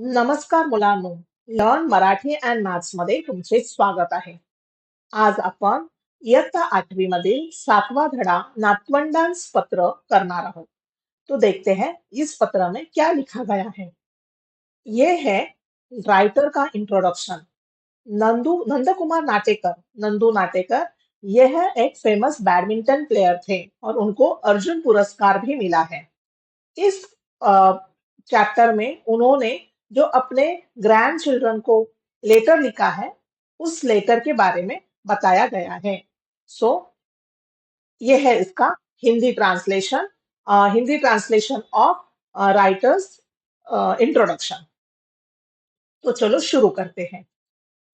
नमस्कार मुलांनो, learn Marathi and maths मध्ये तुमचे स्वागत आहे. आज आपण इयत्ता आठवी मधील सातवा धडा नातवंडांस पत्र करणार आहोत. तो देखते हैं, इस पत्र में क्या लिखा गया है? ये है राइटर का इंट्रोडक्शन नंदू नंद कुमार नाटेकर, नंदू नाटेकर, यह एक फ़ेमस बैडमिंटन प्लेयर थे और उनको अर्जुन पुरस्कार भी मिला है। इस चैप्टर में उन्होंने जो अपने ग्रैंड चिल्ड्रन को लेटर लिखा है उस लेटर के बारे में बताया गया है। सो so, ये है इसका Hindi translation Hindi translation of writers introduction तो चलो शुरू करते हैं।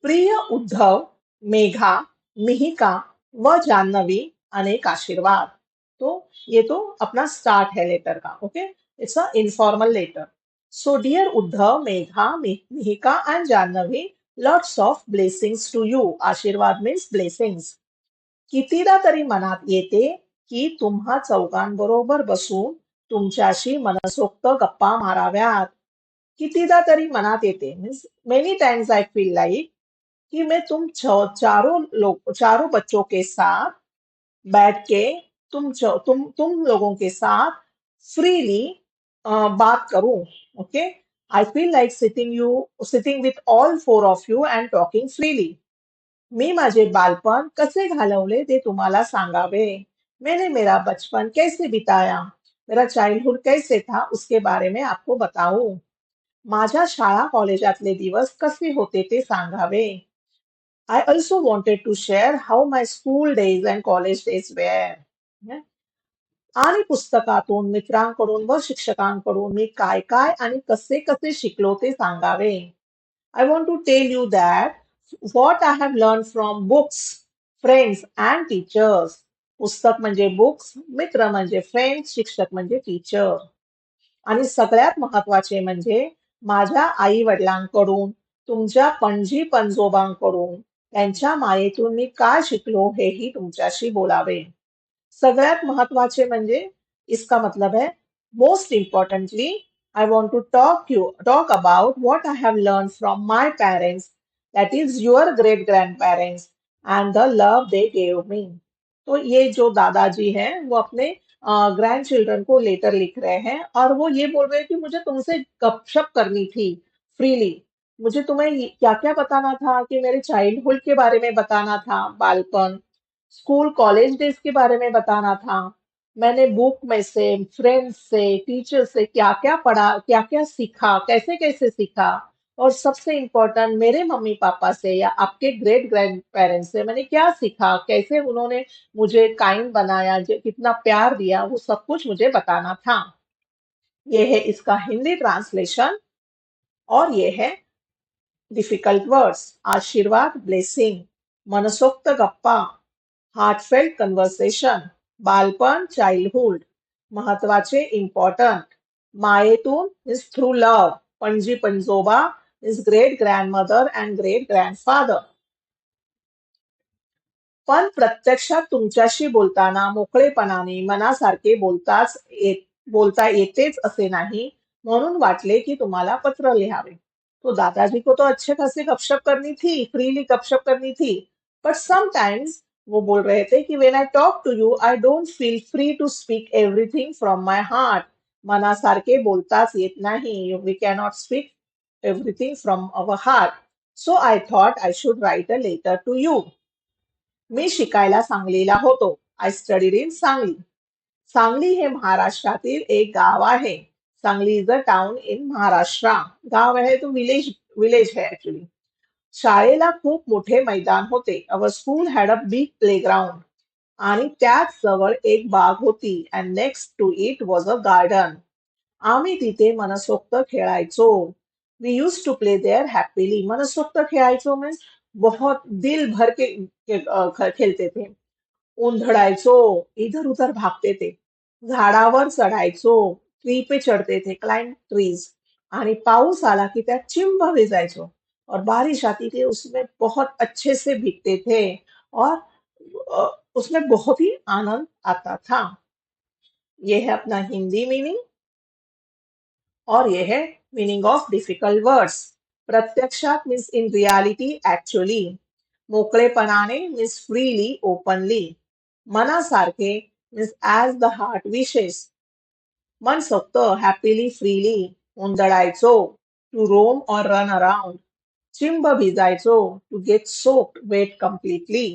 प्रिय उद्धव मेघा मिहिका व जानवी अनेक आशीर्वाद। तो ये तो अपना स्टार्ट है लेटर का okay it's a informal letter so dear Uddhav Megha Mihika and Janvi lots of blessings to you आशीर्वाद मीन्स ब्लेसिंग्स कितीदा तरी मनात येते की तुम्हा चौघांबरोबर बसून तुमच्याशी मनसोक्त गप्पा माराव्यात कितीदा तरी मनात येते means many times I feel like कि मैं तुम चारों लोग चारों बच्चों के साथ बैठ के तुम तुम तुम लोगों के साथ फ्रीली बात करूँ okay I feel like sitting you sitting with all four of you and talking freely मी माझे बालपण कसे घालवले ते तुम्हाला सांगावे. मैंने मेरा बचपन कैसे बिताया? मेरा चाइल्डहुड कैसे था? उसके बारे में आपको बताऊँ. माझ्या शाळा कॉलेजातले दिवस कसे होते ते सांगावे. I also wanted to share how my school days and college days where आणि पुस्तकातून मित्रांकडून व शिक्षकांकडून मी काय काय आणि कसे कसे शिकलो ते सांगावे. I want to tell you that what I have learn from books friends and teachers पुस्तक म्हणजे बुक्स मित्र म्हणजे फ्रेंड्स शिक्षक म्हणजे टीचर आणि सगळ्यात महत्त्वाचे म्हणजे माझ्या आई वडिलांकडून तुमच्या पणजी पणजोबांकडून त्यांच्या मायेतून मी काय शिकलो हेही तुमच्याशी बोलावे. सगळ्यात महत्वाचे म्हणजे इसका मतलब है most importantly want to talk you talk about what I have learn from my parents that is your great grand parents and the love they gave me तो ये जो दादाजी हैं, वो अपने ग्रैंड चिल्ड्रन को लेटर लिख रहे हैं और वो ये बोल रहे हैं कि मुझे तुमसे गपशप करनी थी फ्रीली मुझे तुम्हें क्या क्या बताना था कि मेरे चाइल्डहुड के बारे में बताना था, बालपन स्कूल, कॉलेज डेज़ के बारे में बताना था। मैंने बुक में से, फ्रेंड्स से टीचर से क्या क्या पढ़ा क्या क्या सीखा कैसे कैसे सीखा। और सबसे इम्पोर्टेंट मेरे मम्मी पापा से या आपके ग्रेट ग्रैंड पेरेंट्स से मैंने क्या सीखा, कैसे उन्होंने मुझे काइंड बनाया कितना प्यार दिया, वो सब कुछ मुझे बताना था। ये है इसका हिंदी ट्रांसलेशन और ये है डिफ़िकल्ट वर्ड्स, आशीर्वाद, ब्लेसिंग, मनसोक्त गप्पा। हार्टफेल्ट कन्व्हर्सेशन बालपण चाइल्डहुड महत्त्वाचे इम्पॉर्टंट मायेतून इज थ्रू लव पणजी पणजोबा is great grandmother and great grandfather पण प्रत्यक्षात तुमच्याशी बोलताना मोकळेपणाने मनासारखे बोलताच येत बोलता येतेच असे नाही म्हणून वाटले की तुम्हाला पत्र लिहावे. तो दादाजी को तो अच्छे खासे गपशप करनी थी फ्रीली गपशप करनी थी बट समटाइम्स वो बोल रहे थे कि when I talk to you I don't feel free to speak everything from my heart मनासारखे बोलताच येत नाही. We cannot speak everything from our heart so I thought I should write a letter to you मी शिकायला सांगलीला होतो. I studied in Sangli. Sangli हे महाराष्ट्रातील एक गाव आहे. Sangli is a town in Maharashtra. गाव आहे तो विलेज विलेज है ऍक्च्युली शाळेला खूप मोठे मैदान होते. Our school had a big playground आणि त्याच जवळ एक बाग होती and next to it was a garden आम्ही तिथे मनसोक्त खेळायचो. We use to play there happily मनसोक्त खेळायचो मीन्स बहुत दिल भर के, के खेळते थे. उंधळायचो. इधर उधर भागते थे. झाडावर चढायचो. ट्री पे चढ़ते थे. क्लाइंब ट्रीज आणि पाऊस आला की त्यात चिंब भिजायचो और बारिश आती थी, उसमें बहुत अच्छे से भीगते थे और उसमें बहुत ही आनंद आता था। ये है अपना हिंदी मीनिंग और ये है मिनिंग ऑफ़ डिफ़िकल्ट वर्ड्स। प्रत्यक्षात मीन्स इन रियालिटी ऍक्च्युअली मोकळेपणाने means freely, openly मनासारखे means as the heart wishes. मन मनसोक्त हॅपीली फ्रीली उंदळायचो टू रोम और रन अराउंड। चिंब भिजायचो to get soaked wet completely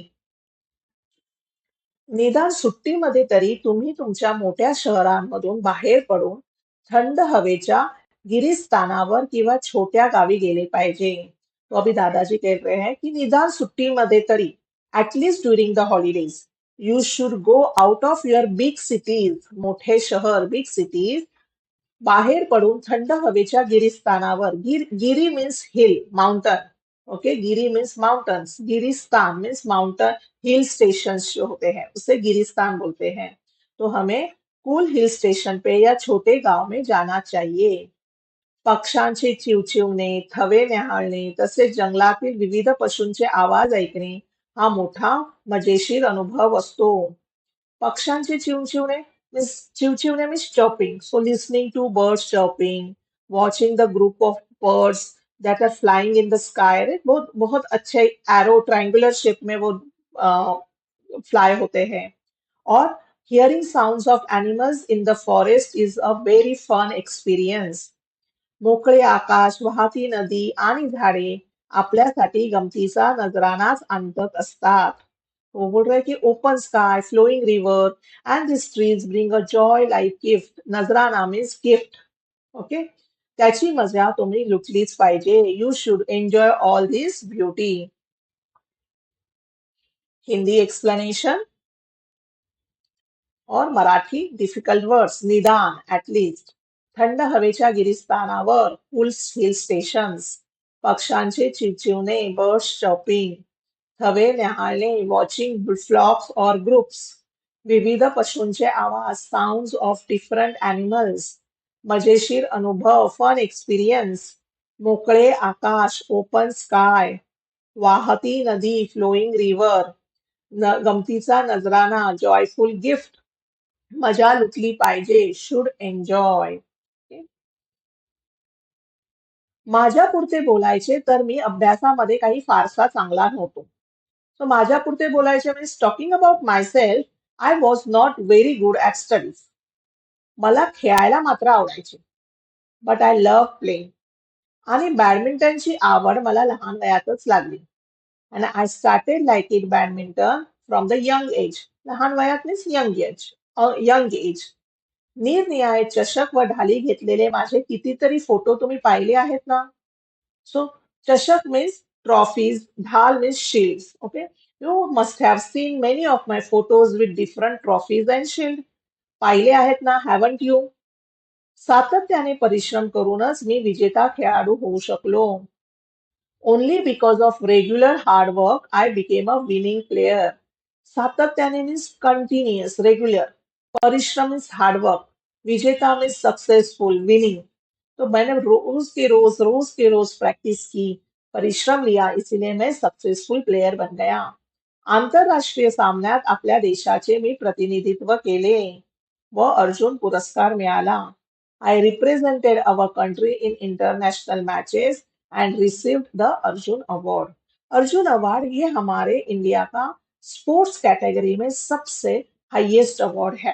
निदान सुट्टीमध्ये तरी तुम्ही तुमच्या मोठ्या शहरांमधून बाहेर पडून थंड हवेच्या गिरिस्थानावर किंवा छोट्या गावी गेले पाहिजे. तो अभी दादाजी कह रहे हैं की निदान सुट्टीमध्ये तरी at least during the holidays you should go out of your big cities मोठे शहर बिग सिटीज बाहेर पडून थंड हवेच्या गिरिस्थानावर, गिर, गिरी मीन्स हिल माउंटन ओके गिरी मीन्स माउंटन्स गिरिस्तान मीन्स माउंटन हिल स्टेशन जो होते हैं, उसे गिरिस्तान बोलते हैं। तो हमें कूल हिल स्टेशन पे या छोटे गाव में जाना चाहिए। पक्ष्यांचे चिवचिवणे, थवे न्याहाळणे तसेच जंगलातील विविध पशूंचे आवाज़ ऐकणे हा मोठा मजेशीर अनुभव असतो. पक्ष्यांचे चिवचिवणे? Means चिवचिवणे means chopping so listening to birds chopping watching the group of birds that are flying in the sky अरे बहुत बहुत अच्छे एरो ट्रायंगुलर शेप में वो फ्लाई होते हैं। और hearing sounds of animals in the forest is a very fun experience मोकळे आकाश, वाहती नदी आणि झाडे आपल्यासाठी गमतीचा नजरानाच आणत असतात। वो बोल रहे कि open sky flowing river and this trees bring a joy like gift नजराना मीन्स गिफ्ट ओके त्याची मज़ा? तुम्ही लुटलीच पाहिजे you should enjoy all this beauty Hindi explanation और मराठी डिफ़िकल्ट वर्ड्स निदान ऍटलिस्ट थंड हवेच्या गिरिस्थानावर हिल स्टेशन्स पक्ष्यांचे चिवचिवणे बर्ड्स चॉपिंग थवे न्याहाळणे वॉचिंग फ्लॉक्स और ग्रुप्स विविध पशूंचे आवाज़ साऊंड ऑफ़ डिफरंट अॅनिमल्स मजेशीर अनुभव फन एक्सपिरियन्स मोकळे आकाश ओपन स्काय वाहती नदी फ्लोईंग रिव्हर न, गमतीचा नजराना जॉयफुल गिफ्ट मज़ा लुटली पाहिजे शुड एन्जॉय माझ्या पुरते बोलायचे तर मी अभ्यासामध्ये काही फारसा चांगला नव्हतो. सो माझ्या पुरते बोलायचे means talking about my self I was not very good at studies मला खेळायला मात्र आवडायचे. बट आय लव्ह प्लेइंग आणि बॅडमिंटनची आवड मला लहान वयातच लागली. And I started like it badminton from the young age लहान वयात means young age young age निरनिराळे चषक व ढाली घेतलेले माझे कितीतरी फोटो तुम्ही पाहिले आहेत ना? सो चषक means trophies. Dhal means shields. Okay. You must have seen many of my photos with different trophies and shield. पाहिले आहेत ना हॅवंट यू सातत्याने परिश्रम करूनच मी विजेता खेळाडू होऊ शकलो only because of regular hard work I became a winning player सातत्याने मीन्स कंटिन्युअस रेग्युलर परिश्रम मीन्स हार्डवर्क विजेता मीन्स सक्सेसफुल विनिंग तो मैंने रोज के रोज रोज के रोज प्रैक्टिस की परिश्रम लिया. इसीलिए मैं सक्सेसफुल प्लेयर बन गया. आंतरराष्ट्रीय सामन्यात आपल्या देशाचे मी प्रतिनिधित्व केले. व अर्जुन पुरस्कार मिळाला. I represented our country in international matches and received the Arjun award Arjun award ये हमारे इंडिया का स्पोर्ट्स कैटेगरी में सबसे हाईएस्ट अवार्ड है.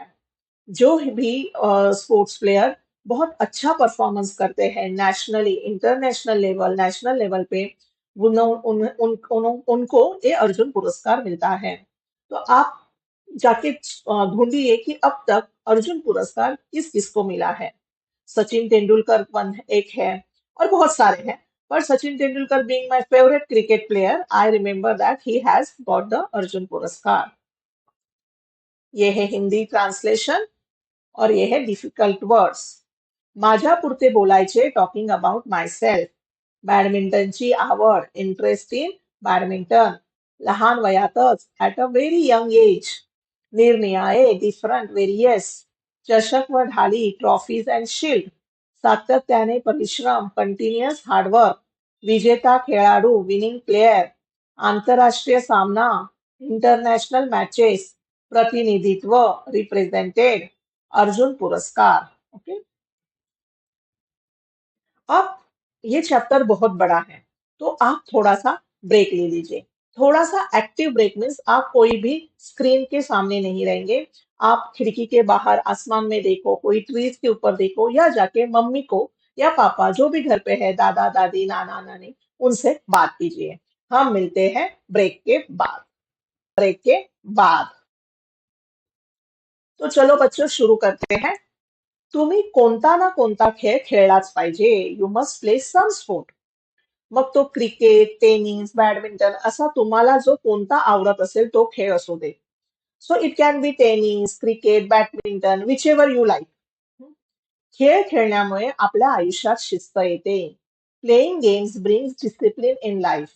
जो भी स्पोर्ट्स प्लेयर बहुत अच्छा परफॉर्मेंस करते हैं nationally international level national level पे उन, उन, उन, उन, उनको ये अर्जुन पुरस्कार मिलता है। तो आप जाके ढूंढिए कि अब तक अर्जुन पुरस्कार किस किस को मिला है। सचिन तेंदुलकर वन एक है और बहुत सारे हैं पर Sachin Tendulkar being my favourite cricket player I remember that he has got the Arjun पुरस्कार। ये है हिंदी ट्रांसलेशन और ये है डिफ़िकल्ट वर्ड्स माझ्या पुरते बोलायचे टॉकिंग अबाउट माय सेल्फ बॅडमिंटनची आवड इंटरेस्ट इन बॅडमिंटन लहान वयातच at a very young age निरनिराळे डिफरंट व्हेरियस चषक व ढाली ट्रॉफीज अँड शिल्ड सातत्याने परिश्रम कंटिन्युअस हार्डवर्क विजेता खेळाडू विनिंग प्लेयर आंतरराष्ट्रीय सामना इंटरनॅशनल मॅचेस प्रतिनिधित्व रिप्रेझेंटेड अर्जुन पुरस्कार. ओके अब ये चैप्टर बहुत बड़ा है तो आप थोड़ा सा ब्रेक ले लीजिए। थोड़ा सा एक्टिव ब्रेक मीन्स आप कोई भी स्क्रीन के सामने नहीं रहेंगे। आप खिड़की के बाहर आसमान में देखो, कोई ट्रीज के ऊपर देखो, या जाके मम्मी को या पापा, जो भी घर पे है, दादा, दादी, नाना, नानी, उनसे बात कीजिए। हम मिलते हैं ब्रेक के बाद। ब्रेक के बाद। तो चलो बच्चों, शुरू करते हैं। तुम्ही कोणता ना कोणता खेळ खेळलाच पाहिजे. You must play some sport मग तो क्रिकेट टेनिस बॅडमिंटन असा तुम्हाला जो कोणता आवडत असेल तो खेळ असू दे. So it can be tennis cricket badminton whichever you like खेळ खेळण्यामुळे आपल्या आयुष्यात शिस्त येते. Playing games brings discipline in life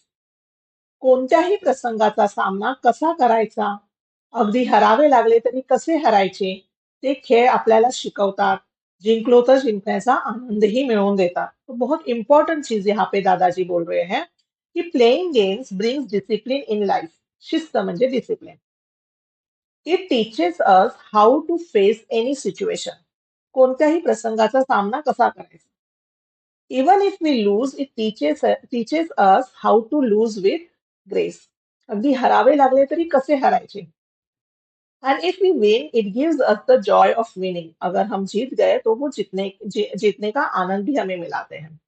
कोणत्याही प्रसंगाचा सामना कसा करायचा? अगदी हरावे लागले तरी कसे हरायचे? ते खेळ आपल्याला शिकवतात. जिंकलो तर जिंकण्याचा आनंदही मिळवून देतात तो बहुत इंपॉर्टेंट चीज़ यहाँ पे दादाजी बोल रहे हैं की playing games brings discipline in life शिस्त म्हणजे discipline it teaches us how to face any situation कोणत्याही प्रसंगाचा सामना कसा करायचा? Even if we lose it teaches teaches us how to lose with grace अगदी हरावे लागले तरी कसे हरायचे? And if we win it gives us the joy of winning अगर हम जीत गए तो वो जीतने जी, जीतने का आनंद भी हमें मिलाते हैं।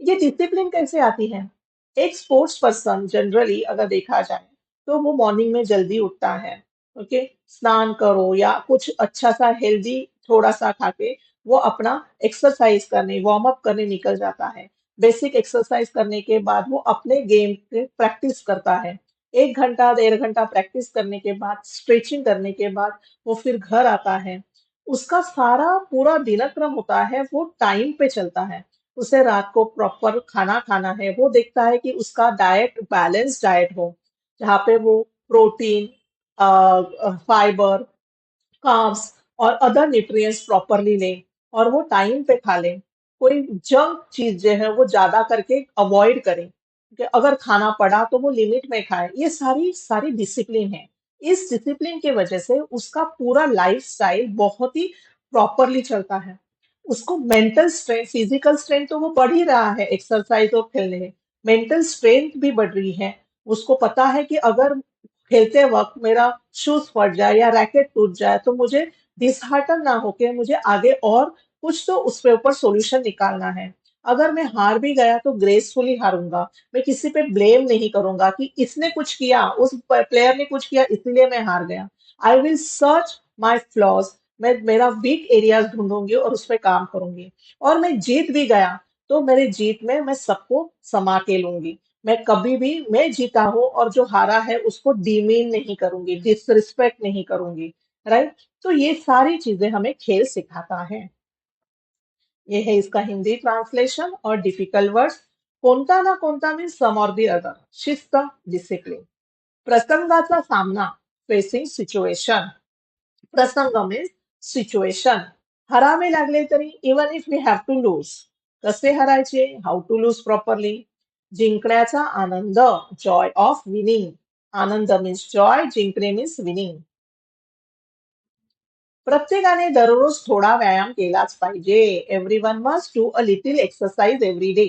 ये डिसिप्लिन कैसे आती है? एक स्पोर्ट्स पर्सन जनरली अगर देखा जाए तो वो मॉर्निंग में जल्दी उठता है ओके okay? स्नान करो या कुछ अच्छा सा हेल्दी थोड़ा सा खा के वो अपना एक्सरसाइज करने वार्म अप करने निकल जाता है। बेसिक एक्सरसाइज करने के बाद वो अपने गेम पे प्रैक्टिस करता है। एक घंटा, डेढ़ घंटा प्रैक्टिस करने के बाद, स्ट्रेचिंग करने के बाद वो फिर घर आता है। उसका सारा पूरा दिनक्रम होता है, वो टाइम पे चलता है। उसे रात को प्रॉपर खाना खाना है। वो देखता है कि उसका डाइट, बैलेंस डाइट हो, जहाँ पे वो प्रोटीन फाइबर कार्ब्स और अदर न्यूट्रिएंट्स प्रॉपरली लें और वो टाइम पे खा लें। कोई जंक चीज़ जो है वो ज़्यादा करके अवॉइड करें। कि अगर खाना पड़ा तो वो लिमिट में खाए। ये सारी सारी डिसिप्लिन है। इस डिसिप्लिन की वजह से उसका पूरा लाइफ स्टाइल बहुत ही प्रॉपरली चलता है। उसको मेंटल स्ट्रेंथ फ़िज़िकल स्ट्रेंथ तो वो बढ़ ही रहा है एक्सरसाइज और खेलने मेंटल स्ट्रेंथ भी बढ़ रही है। उसको पता है कि अगर खेलते वक्त मेरा शूज़ फट जाए या रैकेट टूट जाए तो मुझे डिसहार्टन ना होके मुझे आगे और कुछ तो उस पे ऊपर सॉल्यूशन निकालना है। अगर मैं हार भी गया तो ग्रेसफुली हारूँगा। मैं किसी पे ब्लेम नहीं करूँगा कि इसने कुछ किया, उस प्लेयर ने कुछ किया, इसलिए मैं हार गया। I will search my flaws मैं, मेरा वीक एरियाज़ ढूंढूँगी और उस पर काम करूँगी। और मैं जीत भी गया तो मेरे जीत में मैं सबको समा के लूँगी। मैं कभी भी, मैं जीता हूँ और जो हारा है उसको डिमीन नहीं करूँगी डिसरिस्पेक्ट नहीं करूँगी राइट तो ये सारी चीज़ें हमें खेल सिखाता है। ये है इसका हिंदी ट्रांसलेशन और डिफ़िकल्ट वर्ड्स कोणता ना कोणता मीन्स सम और दी अदर शिस्त डिसिप्लिन प्रसंगाचा सामना फेसिंग सिच्युएशन प्रसंग मीन्स सिच्युएशन हरावे लागले तरी even if we have to lose कसे हरायचे? हाऊ टू लूज प्रॉपरली जिंकण्याचा आनंद जॉय ऑफ़ विनिंग आनंद मीन्स जॉय जिंकणे मीन्स विनिंग प्रत्येकाने दररोज थोडा व्यायाम केलाच पाहिजे. Everyone must do a little exercise every day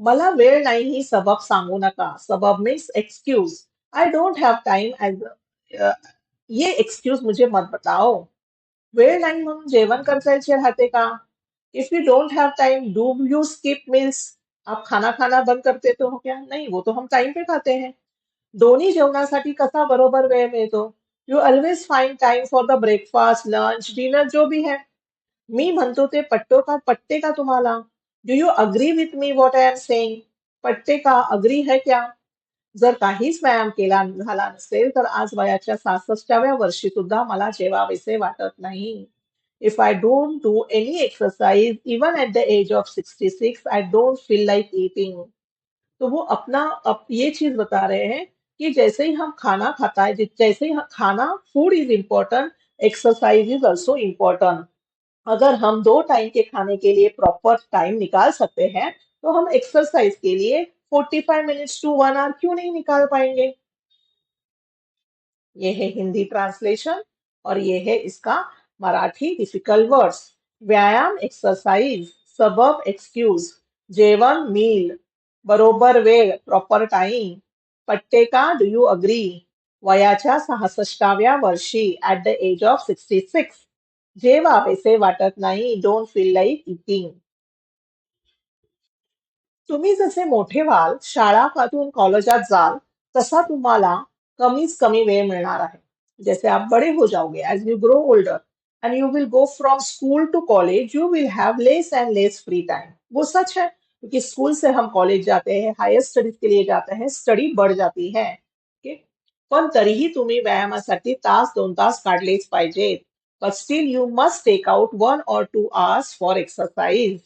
मला वेळ नाही, ही सबब सांगू नका. सबब means excuse I don't have time as ये एक्सक्यूज मुझे मत बताओ. वेळ नाही म्हणून जेवण करायचे राहते का? If you don't have time do you skip meals आप खाना खाना बंद करते तो हो क्या? नहीं, वो तो हम टाइम पे खाते हैं. दोन्ही जेवणासाठी कसा बरोबर वेळ मिळतो? You always find time for the breakfast lunch dinner जो भी है। मी म्हणतो ते पट्टो का, पट्टे का तुम्हाला। Do you agree with me what I am saying पट्टे का अग्री है क्या? जर काहीच व्यायाम केला झाला नसेल, तर आज वयाच्या सहासष्टाव्या वर्षी सुद्धा मला जेवावेसे वाटत नाही. If I don't do any exercise even at the age of 66 I don't feel like eating तो वो अपना, अप, ये चीज़ बता रहे हैं कि जैसे ही हम खाना खाता है, जैसे ही खाना food is important exercise is also important अगर हम दो टाइम के खाने के लिए प्रॉपर टाइम निकाल सकते हैं तो हम एक्सरसाइज के लिए 45 मिनट्स टू वन आवर क्यों नहीं निकाल पाएँगे? ये है हिंदी ट्रांसलेशन और ये है इसका मराठी डिफ़िकल्ट वर्ड्स व्यायाम एक्सरसाइज सबब एक्सक्यूज जेवण मील बरोबर वेळ प्रॉपर टाइम का डू यू अग्री वयाच्या सहासष्टाव्या वर्षी at the age of sixty six जेवावेसे वाटत नाही डोंट फील लाईक इटिंग तुम्ही जसे मोठे व्हाल, शाळापासून कॉलेजात जाल, तसा तुम्हाला कमीच कमी वेळ मिळणार आहे. जैसे आप बड़े हो जाओगे as you grow older and you will go from school to college you will have less and less free time वो सच है? क्योंकि स्कूल से हम कॉलेज जाते हैं, हायर स्टडीज़ के लिए जाते हैं, स्टडी बढ़ जाती है, ओके? पण तरीही तुम्ही व्यायामासाठी तास दोन तास काढलेच पाहिजेत but still you must take out one or two hours for exercise.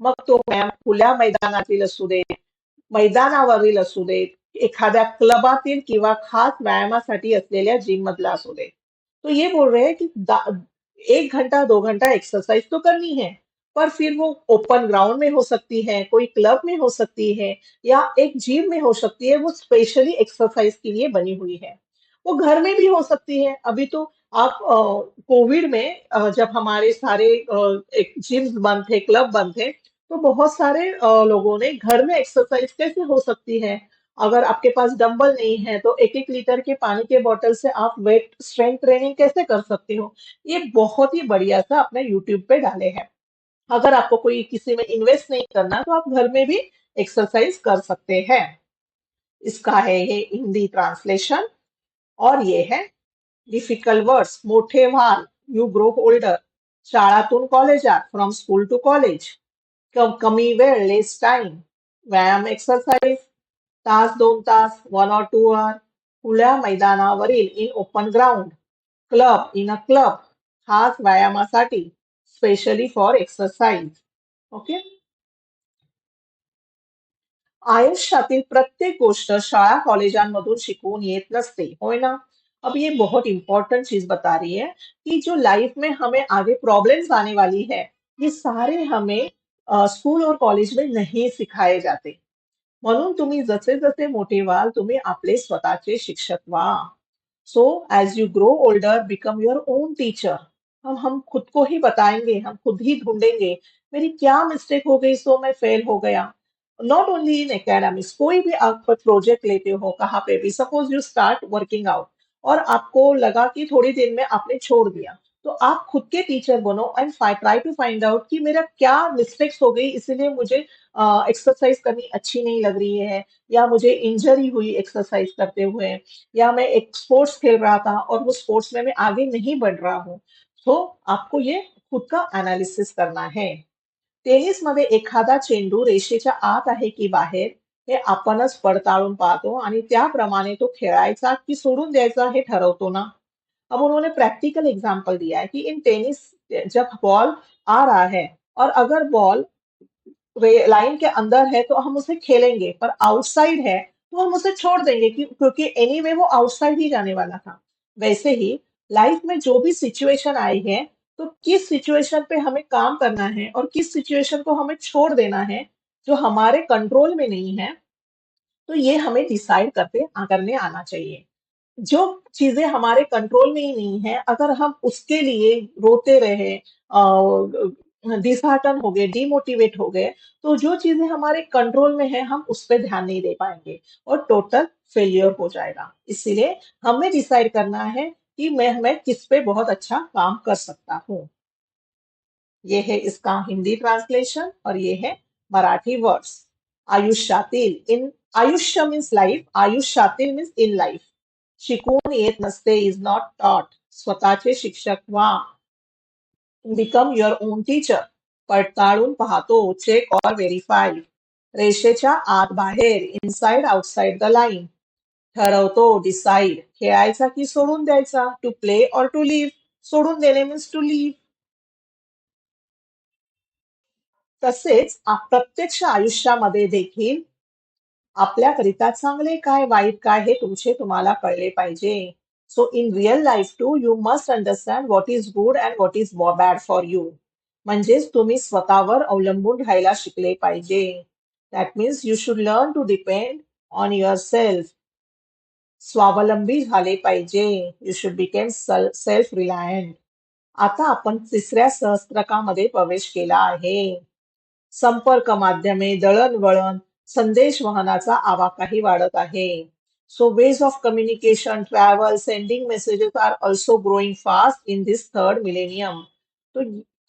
मग तो व्यायाम खुल्या मैदानातील असू दे, मैदानावरील असू देत एखाद्या क्लबातील किंवा खास व्यायामासाठी असलेल्या जिम मधला असू दे. तो ये बोल रहे हैं कि एक घंटा दो घंटा एक्सरसाइज तो करनी है. पर फिर वो ओपन ग्राउंड में हो सकती है कोई क्लब में हो सकती है या एक जिम में हो सकती है वो स्पेशली एक्सरसाइज के लिए बनी हुई है। वो घर में भी हो सकती है। अभी तो आप कोविड में अ, जब हमारे सारे जिम्स बंद थे क्लब बंद थे तो बहुत सारे अ, लोगों ने घर में एक्सरसाइज कैसे हो सकती है? अगर आपके पास डंबल नहीं है तो एक एक लीटर के पानी के बोतल से आप वेट स्ट्रेंथ ट्रेनिंग कैसे कर सकते हो? ये बहुत ही बढ़िया सा अपने यूट्यूब पे डाले हैं। अगर आपको कोई किसी में इन्वेस्ट नहीं करना तो आप घर में भी एक्सरसाइज कर सकते हैं। इसका है ये हिंदी ट्रांसलेशन और ये है डिफ़िकल्ट वर्ड्स मोठे व्हाल यू ग्रो ओल्डर शाळातून कॉलेजात फ्रॉम स्कूल टू कॉलेज कमी वेळ लेस टाइम व्यायाम एक्सरसाइज तास, दोन तास वन और टू आवर खुल्या मैदानावरील in open ground club in a club खास व्यायामासाठी स्पेशली फॉर एक्सरसाइज ओके आयुष्यातील प्रत्येक गोष्ट शाळा, कॉलेजांमधून शिकवून येत नसते. होय ना? अब ये बहुत इंपॉर्टेंट चीज़ बता रही है कि जो लाइफ में हमें आगे प्रॉब्लम्स आने वाली है, ये सारे हमें स्कूल और कॉलेज में नहीं सिखाए जाते। म्हणून तुम्ही जसे जसे मोठे व्हाल, तुम्ही आपले स्वतःचे शिक्षक व्हा. So as you grow older become your own teacher हम हम खुद को ही बताएँगे, हम खुद ही ढूंढेंगे, मेरी क्या मिस्टेक हो गई, सो मैं फेल हो गया। नॉट ओनली इन एकेडमिक्स कोई भी आप प्रोजेक्ट लेते हो, कहाँ पे भी suppose you start working out और आपको लगा कि थोड़ी देर में आपने छोड़ दिया तो आप खुद के टीचर बनो and try to find out कि मेरा क्या मिस्टेक्स हो गई, इसीलिए मुझे एक्सरसाइज करनी अच्छी नहीं लग रही है, या मुझे इंजरी हुई एक्सरसाइज करते हुए, या मैं एक स्पोर्ट्स खेल रहा था और वो स्पोर्ट्स में मैं आगे नहीं बढ़ रहा हूँ। तो आपको ये खुद का एनालिसिस करना है। टेनिसमध्ये एखादा चेंडू रेषेच्या आत आहे की बाहेर हे आपणच पडताळून पाहतो आणि त्याप्रमाणे तो खेळायचा की सोडून द्यायचा हे ठरवतो ना? अब उन्होंने प्रैक्टिकल एग्ज़ाम्पल दिया है कि इन टेनिस जब बॉल आ रहा है और अगर बॉल लाइन के अंदर है तो हम उसे खेलेंगे पर आउटसाइड है तो हम उसे छोड़ देंगे कि, क्योंकि एनीवे वो आउटसाइड ही जाने वाला था। वैसे ही लाइफ में जो भी सिचुएशन आई है तो किस सिचुएशन पे हमें काम करना है और किस सिचुएशन को हमें छोड़ देना है, जो हमारे कंट्रोल में नहीं है तो ये हमें डिसाइड करते, करने आना चाहिए। जो चीज़ें हमारे कंट्रोल में ही नहीं है, अगर हम उसके लिए रोते रहे डिसहार्टन हो गए डिमोटिवेट हो गए तो जो चीज़ें हमारे कंट्रोल में है, हम उस पर ध्यान नहीं दे पाएँगे और टोटल फेलियर हो जाएगा। इसीलिए हमें डिसाइड करना है कि मैं मैं किस पे बहुत अच्छा काम कर सकता हूँ। ये है इसका हिंदी ट्रांसलेशन और ये है मराठी वर्ड्स आयुष्यातील इन आयुष्य मीन्स लाईफ आयुष्यातील मीन्स इन लाईफ शिकून येत नसते इज़ नॉट टॉट स्वतःचे शिक्षक व्हा। बिकम युअर ओन टीचर पडताळून पाहतो चेक ऑर व्हेरीफाय रेषेच्या आत बाहेर इनसाइड आउटसाइड द लाईन ठरवतो डिसाईड खेळायचा की सोडून द्यायचा? To play or to leave सोडून देणे मीन्स टू लिव्ह तसेच प्रत्यक्ष आयुष्यामध्ये देखील आपल्याकरिता चांगले काय वाईट काय हे तुमचे तुम्हाला कळले पाहिजे. So in real life to you must understand what is good and what is bad for you म्हणजेच तुम्ही स्वतःवर अवलंबून राहायला शिकले पाहिजे. That means you should learn to depend on your self स्वावलंबी झाले पाहिजे. You should became self reliant आता आपण तिसऱ्या सहस्त्रकामध्ये प्रवेश केला आहे. संपर्क माध्यमे, दळणवळण, संदेश वहनाचा आवाकाही वाढत आहे. So ways of communication travel sending messages are also growing fast in this third millennium तो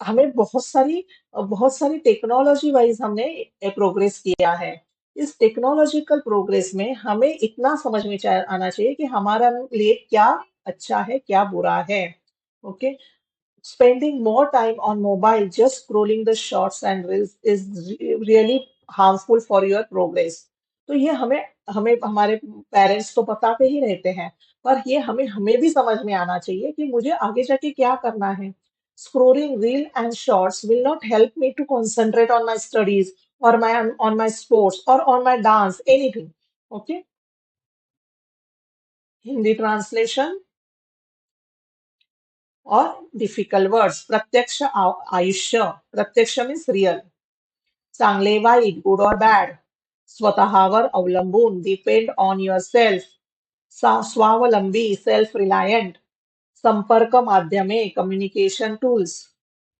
हमें बहुत सारी बहुत सारी टेक्नोलॉजी वाइज हमने प्रोग्रेस किया है. इस टेक्नोलॉजिकल प्रोग्रेस में हमें इतना समझ में आना चाहिए कि हमारा लिए क्या अच्छा है, क्या बुरा है okay spending more time on mobile just scrolling the shorts and reels is really harmful for your progress तो ये हमें हमें हमारे पेरेंट्स तो बताते ही रहते हैं, पर ये हमें हमें भी समझ में आना चाहिए कि मुझे आगे जाके क्या करना है। Scrolling reel and shorts will not help me to concentrate on my studies or my, on my sports or on my dance, anything, okay? Hindi translation और डिफ़िकल्ट वर्ड्स प्रत्यक्ष आ- आयुष्य प्रत्यक्ष मीन्स रिअल चांगले वाईट गुड और bad स्वतःवर अवलंबून डिपेंड ऑन युअर सेल्फ स्वावलंबी सेल्फ रिलायंट संपर्क माध्यमे कम्युनिकेशन टूल्स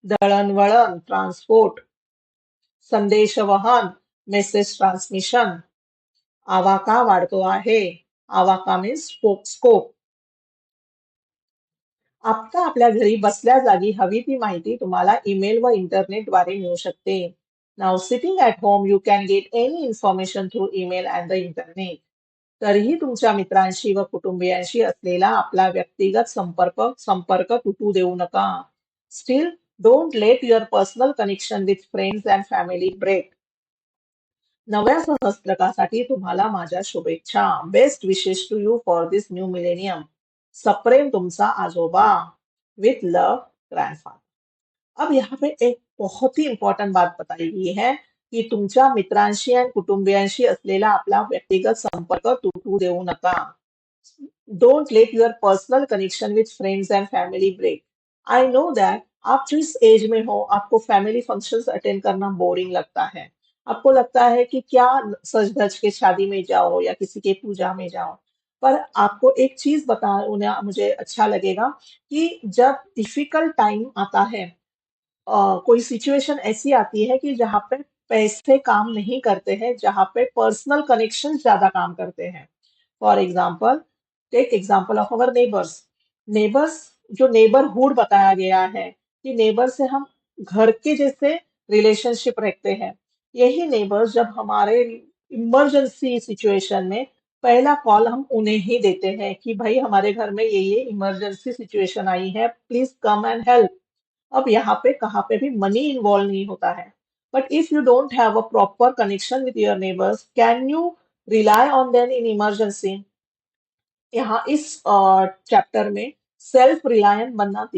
दळणवळण ट्रान्सपोर्ट संदेशवहन मेसेज ट्रान्समिशन आवाका वाढतो आहे. आवाका मीन्स स्कोप आता आपल्या घरी बसल्या जागी हवी ती माहिती तुम्हाला ईमेल व इंटरनेटद्वारे मिळू शकते. Now sitting at home you can get any information through email and the internet तरीही तुमच्या मित्रांशी व कुटुंबियांशी असलेला आपला व्यक्तिगत संपर्क संपर्क तुटू देऊ नका. Still don't let your personal connection with friends and family break नव्या सहस्त्रकासाठी तुम्हाला माझ्या शुभेच्छा. Best wishes to you for this new millennium सप्रेम तुमचा आजोबा. विथ लव ग्रैंडफादर अब यहाँ पे एक बहुत ही इम्पॉर्टंट बात बताई गई है की तुमच्या मित्रांशी आणि कुटुंबियांशी असलेला आपला व्यक्तिगत संपर्क तुटू देऊ नका. Don't let your personal connection with friends and family break I know that आप जिस एज में हो आपको फैमिली फ़ंक्शंस अटेंड करना बोरिंग लगता है। आपको लगता है कि क्या सज धज के शादी में जाओ या किसी के पूजा में जाओ। पर आपको एक चीज़ बता उन्हें मुझे अच्छा लगेगा कि जब डिफ़िकल्ट टाइम आता है अ, कोई सिचुएशन ऐसी आती है कि जहाँ पे पैसे काम नहीं करते हैं जहाँ पे पर्सनल कनेक्शन ज़्यादा काम करते हैं। For example take example of our neighbours neighbours जो नेबरहुड बताया गया है कि नेबर से हम घर के जैसे रिलेशनशिप रखते हैं। यही नेबर्स जब हमारे इमरजेंसी सिचुएशन में पहला कॉल हम उन्हें ही देते हैं कि भाई हमारे घर में ये ये इमरजेंसी सिचुएशन आई है प्लीज़ कम एंड हेल्प अब यहाँ पे कहाँ पे भी मनी इन्वॉल्व नहीं होता है। But if you don't have a proper connection with your neighbours can you rely on them in emergency यहाँ इस चैप्टर में सेल्फ रिलायंट बनना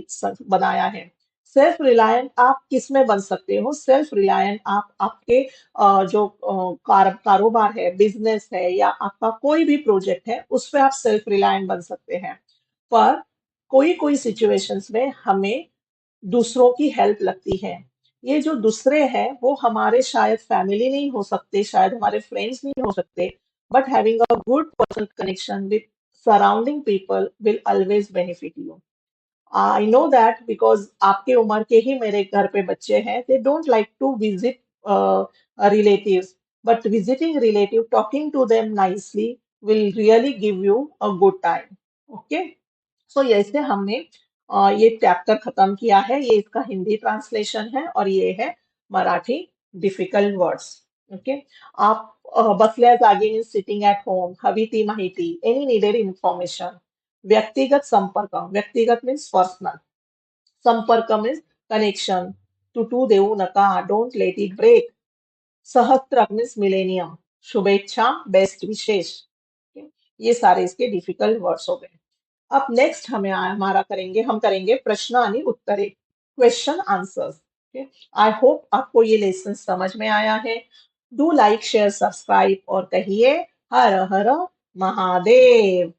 बनाया है। सेल्फ रिलायंट आप किसमें बन सकते हो? सेल्फ रिलायंट आप आपके जो कार, कारोबार है बिज़नेस है या आपका कोई भी प्रोजेक्ट है उस पे आप सेल्फ रिलायंट बन सकते हैं। पर कोई कोई सिचुएशंस में हमें दूसरों की हेल्प लगती है। ये जो दूसरे हैं वो हमारे शायद फैमिली नहीं हो सकते शायद हमारे फ्रेंड्स नहीं हो सकते but having a good personal connection with surrounding people will always benefit you I know that because आपके उम्र के ही मेरे घर पे बच्चे हैं। They don't like to visit relatives but visiting relative talking to them nicely will really give you a good time okay so ऐसे हमने अ, ये चैप्टर खत्म किया है। ये इसका हिंदी ट्रांसलेशन है और ये है मराठी डिफ़िकल्ट वर्ड्स ओके आप बसल्या जागी मीन्स सिटिंग ॲट होम हवी ती माहिती एनी निडेड इन्फॉर्मेशन व्यक्तिगत संपर्क, व्यक्तिगत मीन्स पर्सनल संपर्क मीन्स कनेक्शन तुटू देऊ नका डोंट लेट इट ब्रेक सहस्त्रक मीन्स मिलेनियम शुभेच्छा बेस्ट विशेष ये सारे इसके डिफ़िकल्ट वर्ड्स हो गए. अब नेक्स्ट हमें हमारा करेंगे, हम करेंगे प्रश्न आणि उत्तरे. क्वेश्चन आंसर्स आई होप आपको ये लेसन समझ में आया है. डू लाइक शेयर सब्सक्राइब और कहिए, हर हर महादेव.